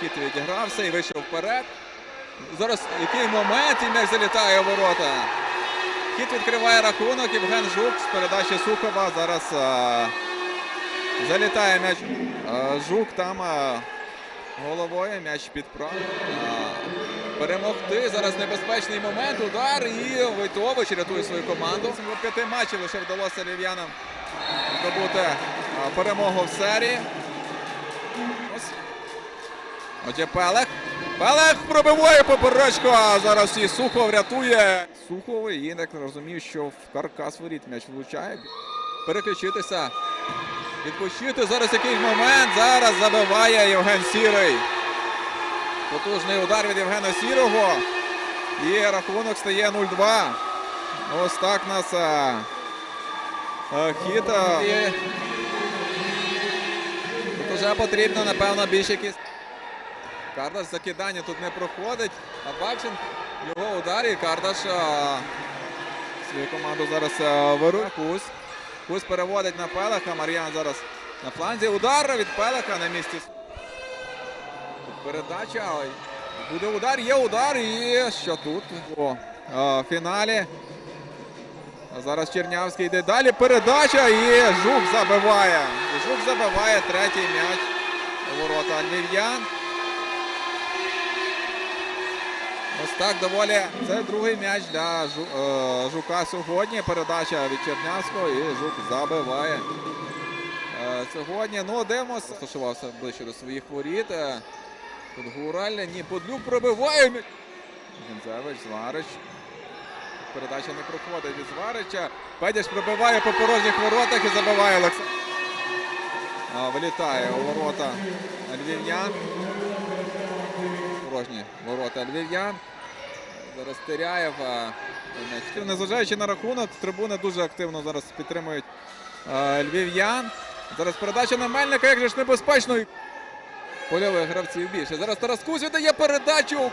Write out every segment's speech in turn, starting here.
Хіт відігрався і вийшов вперед. Зараз який момент і м'яч залітає у ворота. Хіт відкриває рахунок. Євген Жук з передачі Сухова. Зараз а, залітає м'яч. Жук там а, головою м'яч під право. А, перемогти. Зараз небезпечний момент. Удар і Войтович рятує свою команду. У п'яти матчів лише вдалося львів'янам здобути перемогу в серії. Ось Отже, Пелех. Пелех пробиває поперечку, а зараз і Сухов рятує. Сухов і так розумів, що в каркас воріт м'яч влучає. Переключитися. Відпочити. Зараз якийсь момент. Зараз забиває Євген Сірий. Потужний удар від Євгена Сірого. І рахунок стає 0-2. Ось так нас а, а, хіт. а, І... Тут вже потрібно, напевно, більш якісь. Кардаш закидання тут не проходить. А Бакшин його удар і Кардаш а, свою команду зараз а, вирує. Кусь. Кусь переводить на Пелеха. Мар'ян зараз на фланзі. Удар від Пелеха на місці. Передача. Буде удар, є удар. І що тут? О, фіналі. Зараз Чернявський йде далі. Передача і Жук забиває. Жук забиває третій м'яч у ворота львів'ян. Ось так доволі. Це другий м'яч для е, Жука сьогодні. Передача від Чернявського і Жук забиває. Е, Сьогодні, ну, дивимося. Розташувався ближче до своїх воріт. Тут Гуралля, ні, Подлюк пробиває. Гензевич, Зварич. Передача не проходить від Зварича. Педяш пробиває по порожніх воротах і забиває Олександр. Вилітає у ворота львів'ян. Порожні ворота львів'ян. Зараз Теряєв. Незважаючи на рахунок, трибуни дуже активно зараз підтримують львів'ян. Зараз передача на Мельника, як же ж небезпечно. Польових гравців більше. Зараз Тарас Кузь віддає передачу.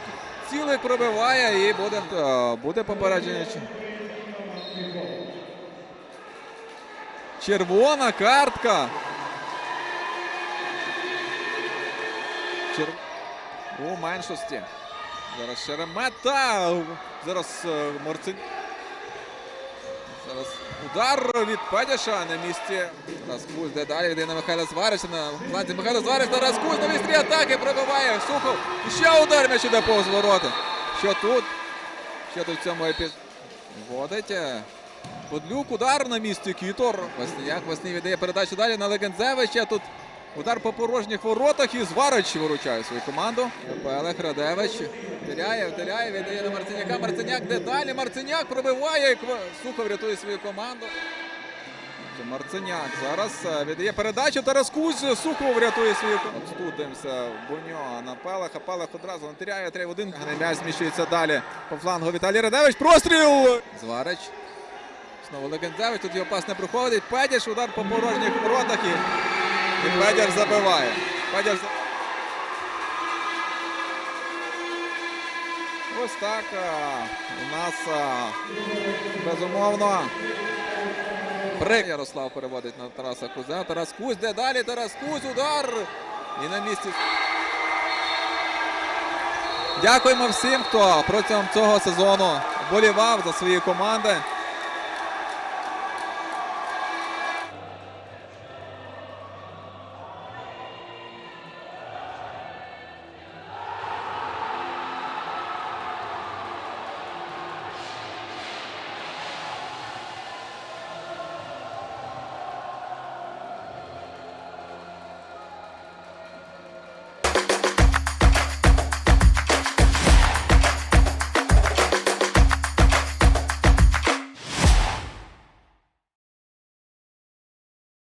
Цілик пробиває і буде, буде попередження. Червона картка. Чер... У меншості. Зараз Шеремета. Зараз е, Марцин. Зараз удар від Педяша на місці. Тарас де далі йде на Михайла Зварича. На фланзі Михайло Зварич. на Кузь на місці атаки пробиває. Сухов. І ще удар м'яч іде повз ворота. Що тут? Що тут в цьому епізоді? Вводить. е, Подлюк, удар на місці Кітор. Весняк Весний віддає передачу далі на Легензевича. Тут удар по порожніх воротах і Зварич виручає свою команду. Пелех Радевич. Теряє, теряє, віддає на Марциняка. Марциняк де далі. Марциняк пробиває. і Ква- Сухов рятує свою команду. Марциняк зараз е, віддає передачу. Тарас Кузь. Сухов рятує свою команду. Тут дивимося Буньо на Пелеха. Пелех одразу не теряє 3-1. М'яч зміщується далі. По флангу Віталій Радевич. Простріл! Зварич. Знову Легензевич, тут його пас не проходить. Педяш, удар по порожніх воротах і Педяш забиває. За- Ось так у нас безумовно. При... Ярослав переводить на Тараса Кузя. Тарас Кузь, де далі Тарас Кузь, удар. І на місці. Дякуємо всім, хто протягом цього сезону болівав за свої команди.